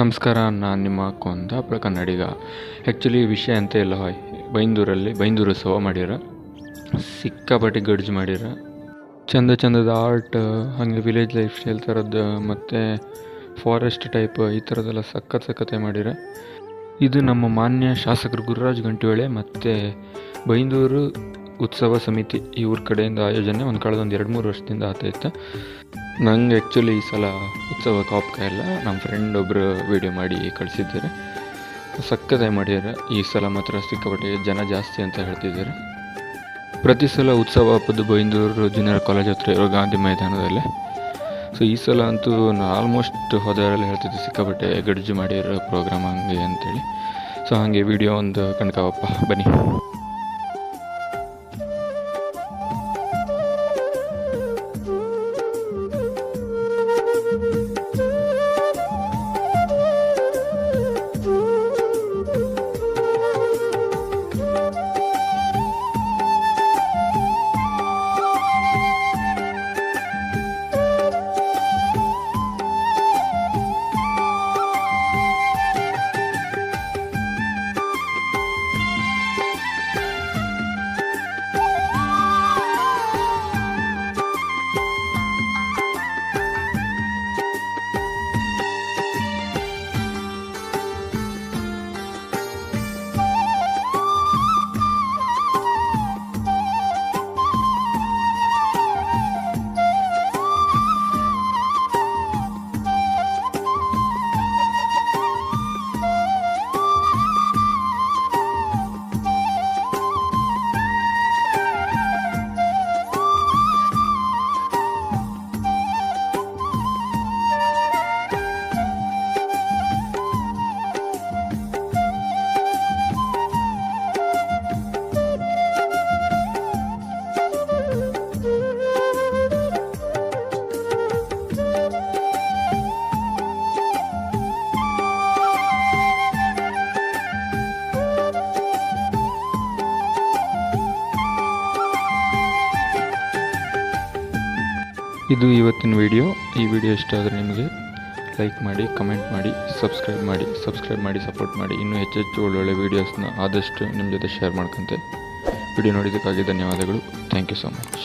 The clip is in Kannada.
ನಮಸ್ಕಾರ, ನಾನು ನಿಮ್ಮ ಕುಂದಾಪುರ ಕನ್ನಡಿಗ ಆ್ಯಕ್ಚುಲಿ ವಿಷಯ ಅಂತ ಇಲ್ಲ ಹಾಯ್. ಬೈಂದೂರಲ್ಲಿ, ಬೈಂದೂರು ಉತ್ಸವ ಮಾಡ್ಯಾರ ಸಿಕ್ಕಾಪಟ್ಟೆ ಗಡ್ಜ್ ಮಾಡ್ಯಾರ ಚಂದ ಚಂದದ ಆರ್ಟ್ ಹಂಗೆ ವಿಲೇಜ್ ಲೈಫ್ ಸ್ಟೈಲ್ ಥರದ್ದು ಮತ್ತು ಫಾರೆಸ್ಟ್ ಟೈಪ್ ಈ ಥರದ್ದೆಲ್ಲ ಸಖತ್ ಸಖತ್ತೆ ಮಾಡ್ಯಾರ ಇದು ನಮ್ಮ ಮಾನ್ಯ ಶಾಸಕರು ಗುರುರಾಜ್ ಗಂಟಿಹೊಳೆ ಮತ್ತು ಬೈಂದೂರು ಉತ್ಸವ ಸಮಿತಿ ಇವ್ರ ಕಡೆಯಿಂದ ಆಯೋಜನೆ ಒಂದು ಕಳೆದ ಒಂದು ಎರಡು ಮೂರು ವರ್ಷದಿಂದ ಆಗ್ತಾಯಿತ್ತು ನಂಗೆ ಆ್ಯಕ್ಚುಲಿ ಈ ಸಲ ಉತ್ಸವ ಕಾಪ್ಕ ಇಲ್ಲ. ನಮ್ಮ ಫ್ರೆಂಡ್ ಒಬ್ಬರು ವೀಡಿಯೋ ಮಾಡಿ ಕಳಿಸಿದ್ದಾರೆ. ಸಕ್ಕತ್ತಾಗಿ ಮಾಡಿದ್ದಾರೆ. ಈ ಸಲ ಮಾತ್ರ ಸಿಕ್ಕಾಪಟ್ಟೆ ಜನ ಜಾಸ್ತಿ ಅಂತ ಹೇಳ್ತಿದ್ದಾರೆ. ಪ್ರತಿ ಸಲ ಉತ್ಸವ ಹಬ್ಬದ ಬೈಂದೂರು ಜೂನಿಯರ್ ಕಾಲೇಜ್ ಹತ್ರ ಇರೋ ಗಾಂಧಿ ಮೈದಾನದಲ್ಲೇ. ಸೊ ಈ ಸಲ ಅಂತೂ ನಾನು ಆಲ್ಮೋಸ್ಟ್ ಹೋದವರೆಲ್ಲ ಹೇಳ್ತಿದ್ದೆ, ಸಿಕ್ಕಾಪಟ್ಟೆ ಗಡ್ಜು ಮಾಡಿರೋ ಪ್ರೋಗ್ರಾಮ್ ಹಂಗೆ ಅಂತೇಳಿ. ಸೊ ಹಾಗೆ ವಿಡಿಯೋ ಒಂದು ಕಣ್ಕಾವಪ್ಪ, ಬನ್ನಿ. ಇದು ಇವತ್ತಿನ ವಿಡಿಯೋ. ಈ ವಿಡಿಯೋ ಇಷ್ಟ ಆದರೆ ನಿಮಗೆ ಲೈಕ್ ಮಾಡಿ, ಕಮೆಂಟ್ ಮಾಡಿ, ಸಬ್ಸ್ಕ್ರೈಬ್ ಮಾಡಿ ಸಬ್ಸ್ಕ್ರೈಬ್ ಮಾಡಿ, ಸಪೋರ್ಟ್ ಮಾಡಿ. ಇನ್ನೂ ಹೆಚ್ಚೆಚ್ಚು ಹೆಚ್ಚು ಒಳ್ಳೊಳ್ಳೆ ವೀಡಿಯೋಸ್ನ ಆದಷ್ಟು ನಿಮ್ಮ ಜೊತೆ ಶೇರ್ ಮಾಡ್ಕೊಂತೆ. ವಿಡಿಯೋ ನೋಡಿದ್ದಕ್ಕಾಗಿ ಧನ್ಯವಾದಗಳು. Thank you so much.